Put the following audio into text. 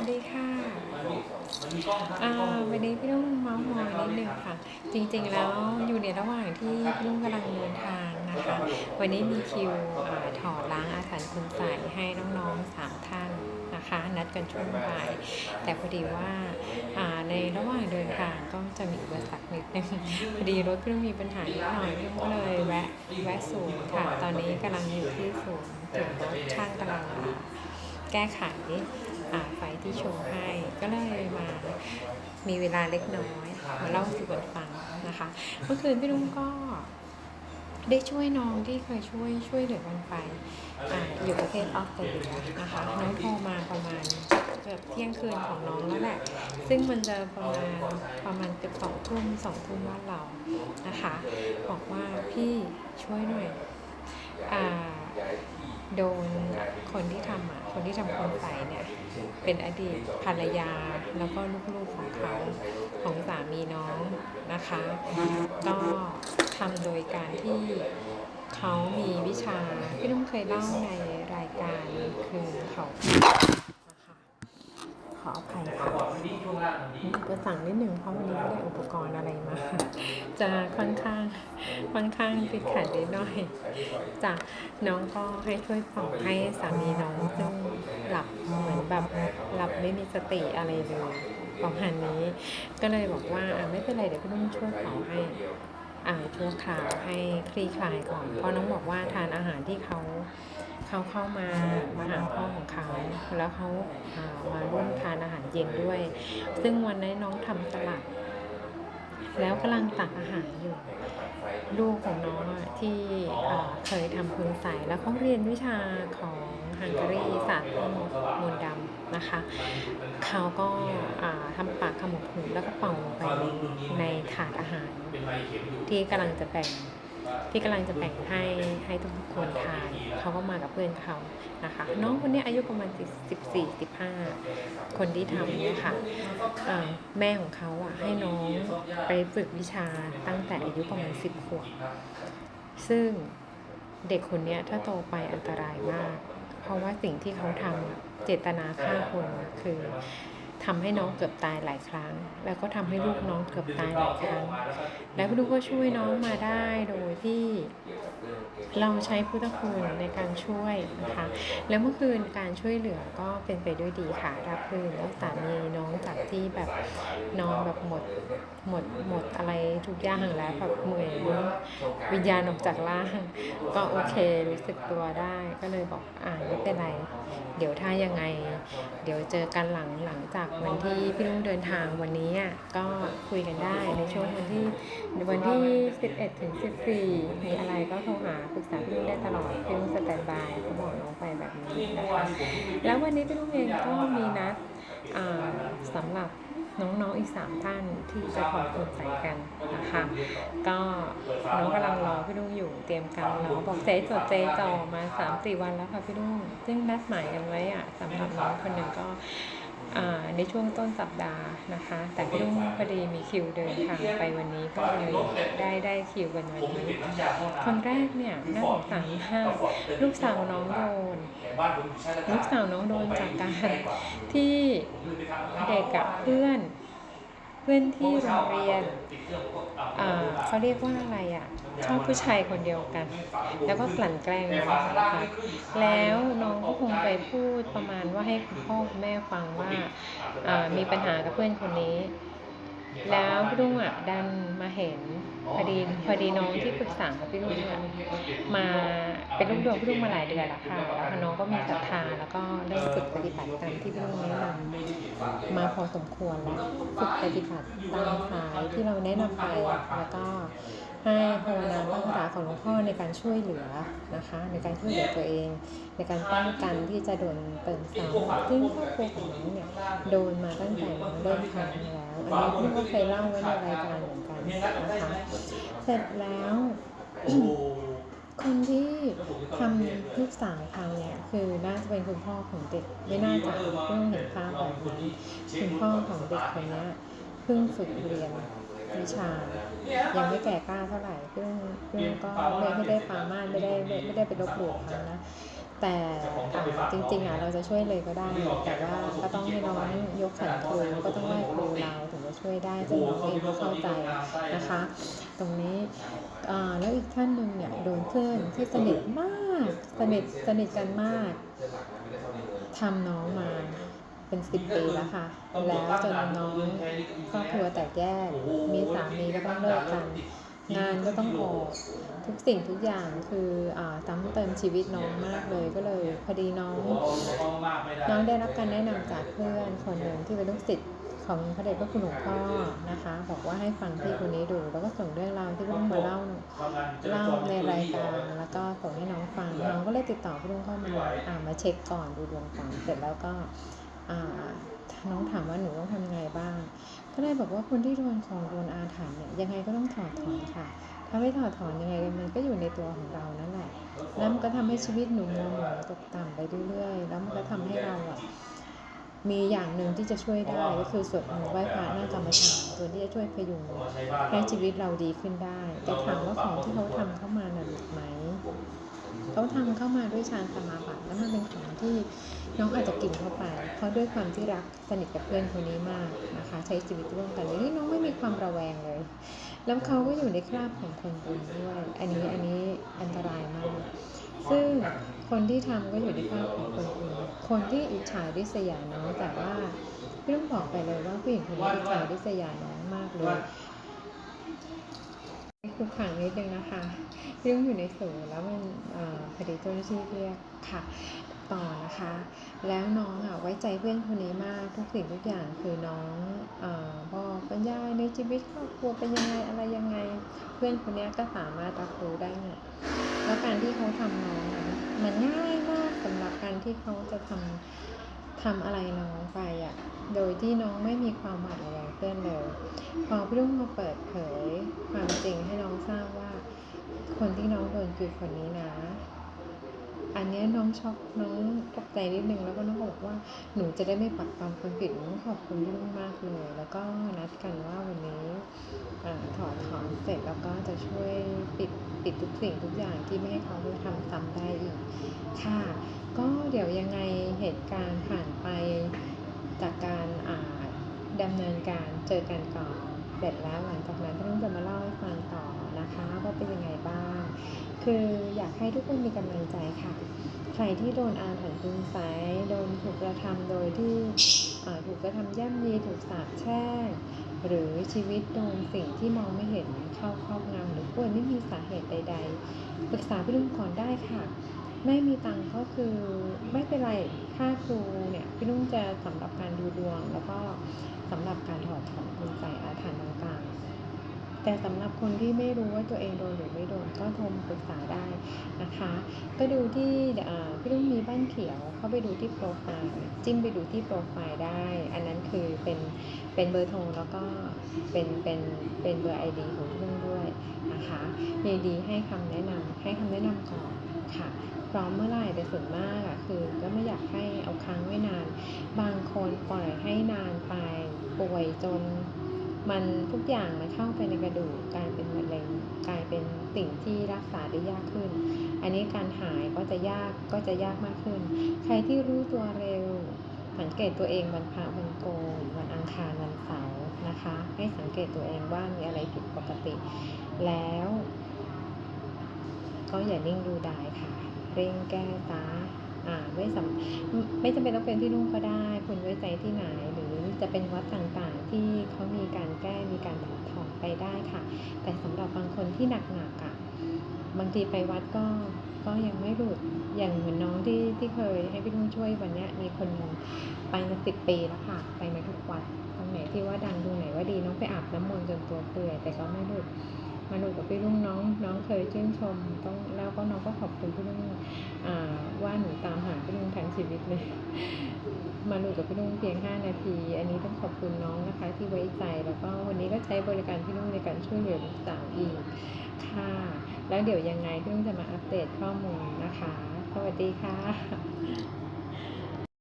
วัสดีค่ะวันนี้พี่ลุงเมาส์มอยนิดนึงค่ะ จริงๆแล้วอยู่ในระหว่างที่พี่ลุงกำลังเดินทางนะคะ วันนี้มีคิวอถอดล้างอาถรรพ์คุณใสให้น้องๆสามท่านนะคะ นัดกันช่วงบ่าย แต่พอดีว่าในระหว่างเดินทางก็จะมีอุปสรรคนิดนึงพอดีรถพี่ลุงมีปัญหานิดหน่อยพี่ลุงก็เลยแวะแวะศูนย์ค่ะ ตอนนี้กำลังอยู่ที่ศูนย์ถึงรถช่างกำลังแก้ไข ไฟที่โชว์ให้ ก็เลยมามีเวลาเล็กน้อยมาเล่าสู่กันฟังนะคะ เมื่อคืนพี่ลุงก็ได้ช่วยน้องที่เคยช่วยช่วยเหลือกันไปอ่าอยู่ประเทศออสเตรเลียนะคะ น้องโทรมาประมาณเกือบเที่ยงคืนของน้องแล้วแหละ ซึ่งมันจะประมาณประมาณเกือบสองทุ่มสองทุ่มบ้านเรานะคะ บอกว่าพี่ช่วยหน่อยอ่าโดนคนที่ทำอะ คนที่ทำคนใส่เนี่ยเป็นอดีตภรรยาแล้วก็ลูกๆของเขาของสามีน้องนะคะ ก็ทำโดยการที่เขามีวิชาพี่นุ่มเคยเล่าในรายการคือเขานะคะขออภัยค่ะ มีอุปสรรคนิดหนึ่งเพราะวันนี้ไม่ได้อุปกรณ์อะไรมา จะค่อนข้างค่อนข้างติดขัดนิดหน่อยจากน้องก็ให้ช่วยเป่าให้สามีน้องซึ่งหลับเหมือนแบบหลับไม่มีสติอะไรเลยประมาณนี้ ก็เลยบอกว่าอะไม่เป็นไรเดี๋ยวพี่นุ่มช่วยเป่าให้อ่าชั่วคราวให้คลี่คลายก่อน เพราะน้องบอกว่าทานอาหารที่เขา เขาเข้ามามาหาพ่อของเขา แล้วเขาามาร่วมทานอาหารเย็นด้วย ซึ่งวันนั้นน้องทำสลัดแล้วกำลังตักอาหารอยู่ ลูกของน้องที่เคยทำคุณใสแล้วเขาเรียนวิชาของฮังการีศาสตร์มนดำนะคะ เขาก็ทำปากขมุบหูแล้วก็เป่าลงไปในถาดอาหาร ที่กำลังจะแบ่ง ที่กำลังจะแบ่งให้ให้ทุกคนทานเขาก็มากับเพื่อนเขานะคะ น้องคนนี้อายุประมาณ 14 15 คนที่ทำเนี่ยค่ะแม่ของเขาอะให้น้องไปฝึกวิชาตั้งแต่อายุประมาณ 10 ขวบ ซึ่งเด็กคนนี้ถ้าโตไปอันตรายมาก เพราะว่าสิ่งที่เขาทำเจตนาฆ่าคนคือ ทำให้น้องเกือบตายหลายครั้ง แล้วก็ทำให้ลูกน้องเกือบตายหลายครั้ง แล้วลูกก็ช่วยน้องมาได้โดยที่เราใช้พุทธคุณในการช่วยนะคะ แล้วเมื่อคืนการช่วยเหลือก็เป็นไปด้วยดีค่ะ รับรื่นแล้วสามีน้องจากที่แบบนอนแบบหมดหมดหมดอะไรทุกอย่างแล้วแบบเหมือนวิญญาณออกจากร่าง ก็โอเครู้สึกตัวได้ก็เลยบอกอ่าไม่เป็นไร เดี๋ยวถ้ายังไง เดี๋ยวเจอกันหลังหลังจากวันที่พี่ลุงเดินทางวันนี้ก็คุยกันได้ในช่วงวันที่วันที่ 11 ถึง 14 มีอะไรก็โทรหาปรึกษาพี่ลุงได้ตลอดพี่ลุงสแตนบายเขาบอกน้องไปแบบนี้นะคะแล้ววันนี้พี่ลุงเองก็มีนัดสำหรับน้องๆอีก 3 ท่านที่จะขอบคุณใส่กันนะคะ ก็น้องกำลังรอพี่ลุงอยู่เตรียมการรอบอกเจ๊จดเจ๊จอมาสามสี่วันแล้วค่ะพี่ลุงซึ่งนัดหมายกันไว้อะสำหรับน้องคนหนึ่งก็ ในช่วงต้นสัปดาห์นะคะ แต่พี่งพอดีมีคิวเดินทางไปวันนี้ก็เลยได้ได้คิวกันวันนี้คนแรกเนี่ยน่าสงสารมากลูกสาวน้องโดนลูกสาวน้องโดนจากการที่เด็กกับเพื่อน เพื่อนที่โรงเรียนเขาเรียกว่าอะไรอะชอบผู้ชายคนเดียวกัน แล้วก็กลั่นแกล้งน้องนะคะแล้วน้องก็คงไปพูดประมาณว่าให้คุณพ่อคุณแม่ฟังว่ามีปัญหากับเพื่อนคนนี้ แล้วพี่ลุงอะดันมาเห็นพอดีพอดีน้องที่ปรึกษาของพี่ลุงอะมาเป็นลูกดวงพี่ลุงมาหลายเดือนแล้วค่ะแล้วน้องก็มีศรัทธาแล้วก็เริ่มฝึกปฏิบัติตามที่พี่ลุงแนะนำมาพอสมควรแล้วฝึกปฏิบัติตามสายที่เราแนะนำไปแล้วก็ ให้ภาวนาพระคาถาของหลวงพ่อในการช่วยเหลือนะคะ ในการช่วยเหลือตัวเอง ในการป้องกันที่จะโดนเติมซ้ำซึ่งครอบครัวของน้องเนี่ยโดนมาตั้งแต่น้องเริ่มท้องแล้ว อันนี้พี่ก็เคยเล่าไว้ในรายการเหมือนกันนะคะเสร็จแล้วคนที่ทำลูกสาวเขาเนี่ยคือน่าจะเป็นคุณพ่อของเด็กไม่น่าจะเพิ่งเห็นภาพแบบนี้คุณพ่อของเด็กคนนี้เพิ่งฝึกเรียนวิชา ยังไม่แก่กล้าเท่าไหร่เพิ่งเพิ่งก็ไม่ไม่ได้ปรามาไม่ได้ไม่ได้ไปลบหลู่เขานะแต่จริงๆอะเราจะช่วยเลยก็ได้ แต่ว่าก็ต้องให้น้องยกขันครูก็ต้องไหว้ครูเราถึงจะช่วยได้ซึ่งน้องเองก็เข้าใจนะคะ ตรงนี้อ่าแล้วอีกท่านหนึ่งเนี่ยโดนเพื่อนที่สนิทมากสนิทสนิทกันมากทำน้องมา เป็นสิบปีแล้วค่ะ แล้วจนน้องครอบครัวแตกแยก มีสามีก็ต้องเลิกกัน งานก็ต้องออกทุกสิ่งทุกอย่างคืออ่าซ้ำเติมชีวิตน้องมากเลยก็เลยพอดีน้อง น้องได้รับการแนะนำจากเพื่อนคนหนึ่งที่เป็นลูกศิษย์ของพระเดชพระคุณหลวงพ่อนะคะ บอกว่าให้ฟังพี่คนนี้ดู แล้วก็ส่งเรื่องราวที่พี่ลุงมาเล่าเล่าในรายการแล้วก็ส่งให้น้องฟังน้องก็เลยติดต่อพี่ลุงเข้ามาอ่ามาเช็คก่อนดูดวงก่อนเสร็จแล้วก็ น้องถามว่าหนูต้องทำไงบ้าง ก็เลยบอกว่าคนที่โดนของโดนอาถรรพ์เนี่ยยังไงก็ต้องถอดถอนค่ะ ถ้าไม่ถอดถอนยังไงมันก็อยู่ในตัวของเรานั่นแหละแล้วมันก็ทำให้ชีวิตหนูมัวหมองตกต่ำไปเรื่อยๆ แล้วมันก็ทำให้เราอะมีอย่างหนึ่งที่จะช่วยได้ก็คือสวดมนต์ไหว้พระนั่งกรรมฐานตัวที่จะช่วยพยุงให้ชีวิตเราดีขึ้นได้ แต่ถามว่าของที่เขาทำเข้ามาน่ะหลุดไหม เขาทำเข้ามาด้วยฌานสมาบัติแล้วมันเป็นของที่น้องอาจจะกินเข้าไป เพราะด้วยความที่รักสนิทกับเพื่อนคนนี้มากนะคะ ใช้ชีวิตร่วมกันนี่น้องไม่มีความระแวงเลย แล้วเขาก็อยู่ในคราบของคนบุญด้วย อันนี้อันนี้อันตรายมาก ซึ่งคนที่ทำก็อยู่ในคราบของคนบุญคนที่อิจฉาริษยาน้องแต่ว่าพี่ต้องบอกไปเลยว่าผู้หญิงคนนี้อิจฉาริษยาน้องมากเลย คุกขังนิดนึงนะคะเรื่องอยู่ในศูนแล้วมันอพอดีเจ้าหน้าที่เรียกค่ะต่อนะคะ แล้วน้องอะไว้ใจเพื่อนคนนี้มากทุกสิ่งทุกอย่างคือน้องอบอกบรรยายในชีวิตครอบครัวเป็นยังไงอะไรยังไง เพื่อนคนนี้ก็สามารถรับรู้ได้หมดแล้วการที่เขาทำน้องอะมันง่ายมากสำหรับการที่เขาจะทำ ทำอะไรน้องไปอะ โดยที่น้องไม่มีความหวาดระแวงเพื่อนเลยพอพี่ลุงมาเปิดเผยความจริงให้น้องทราบว่า คนที่น้องโดนคือคนนี้นะ อันเนี้ยน้องช็อกน้องตกใจนิดนึงแล้วก็น้องบอกว่าหนูจะได้ไม่ปักปามคนผิดหนูขอบคุณพี่ลุงมากเลย แล้วก็นัดกันว่าวันนี้อถอดถอนเสร็จแล้วก็จะช่วยปิด ปิดทุกสิ่งทุกอย่างที่ไม่ให้เขาทำซ้ำได้อีกค่ะ ก็เดี๋ยวยังไงเหตุการณ์ผ่านไปจากการอ่าดำเนินการเจอกันก่อนเสร็จแล้วหลังจากนั้นพี่ลุงจะมาเล่าให้ฟังต่อนะคะว่าเป็นยังไงบ้าง คืออยากให้ทุกคนมีกำลังใจค่ะ ใครที่โดนอาถรรพ์คุณไสยโดนถูกกระทำโดยที่ถูกกระทำย่ำยีถูกสาปแช่ง หรือชีวิตโดนสิ่งที่มองไม่เห็นเข้าครอบงำหรือป่วยไม่มีสาเหตุใด ๆ ปรึกษาพี่ลุงก่อนได้ค่ะ ไม่มีตังก็คือไม่เป็นไรค่าครูเนี่ยพี่ลุงจะสำหรับการดูดวง แล้วก็สำหรับการถอดถอนคุณใส่อาถรรพ์ต่างๆ แต่สำหรับคนที่ไม่รู้ว่าตัวเองโดนหรือไม่โดนก็โทรมาปรึกษาได้นะคะ ก็ดูที่พี่ลุงมีบ้านเขียวเข้าไปดูที่โปรไฟล์จิ้มไปดูที่โปรไฟล์ได้ อันนั้นคือเป็นเป็นเบอร์โทรแล้วก็เป็นเป็นเป็นเบอร์ ID ของพี่ลุงด้วยนะคะยินดีให้คำแนะนำให้คำแนะนำก่อนค่ะพร้อมเมื่อไหร่แต่ส่วนมากอะคือก็ไม่อยากให้เอาค้างไว้นาน บางคนปล่อยให้นานไปป่วยจน มันทุกอย่างมันเข้าไปในกระดูกกลายเป็นมะเร็งกลายเป็นสิ่งที่รักษาได้ยากขึ้น อันนี้การหายก็จะยากก็จะยากมากขึ้น ใครที่รู้ตัวเร็ว สังเกตตัวเองวันพระวันโกนวันอังคารวันเสาร์นะคะ ให้สังเกตตัวเองว่ามีอะไรผิดปกติ แล้ว ก็อย่านิ่งดูดายค่ะ เร่งแก้ซะอ่าไม่สำไม่จำเป็นต้องเป็นที่นุ่งก็ได้ คุณไว้ใจที่ไหนหรือจะเป็นวัดต่าง ที่เขามีการแก้มีการถอดถอนไปได้ค่ะ แต่สำหรับบางคนที่หนักๆอะบางทีไปวัดก็ก็ยังไม่หลุดอย่างเหมือนน้องที่ที่เคยให้พี่นุ่งช่วยวันนี้มีคนนึงไปมาสิบปีแล้วค่ะ ไปมาทุกวัดตรงไหนที่ว่าดังตรงไหนว่าดีน้องไปอาบน้ำมนต์จนตัวเปื่อยแต่ก็ไม่หลุดมาดูกับพี่ลุงน้อง น้องเคยชื่นชมต้องแล้วก็น้องก็ขอบคุณพี่ลุงอ่าว่า หนูตามหาพี่ลุงทั้งชีวิตเลย มาหนูกับพี่ลุงเพียง 5 นาที อันนี้ต้องขอบคุณน้องนะคะที่ไว้ใจแล้วก็วันนี้ก็ใช้บริการพี่ลุงในการช่วยเหลือลูกสาวอีกค่ะ แล้วเดี๋ยวยังไงพี่ลุงจะมาอัปเดตข้อมูลนะคะ สวัสดีค่ะ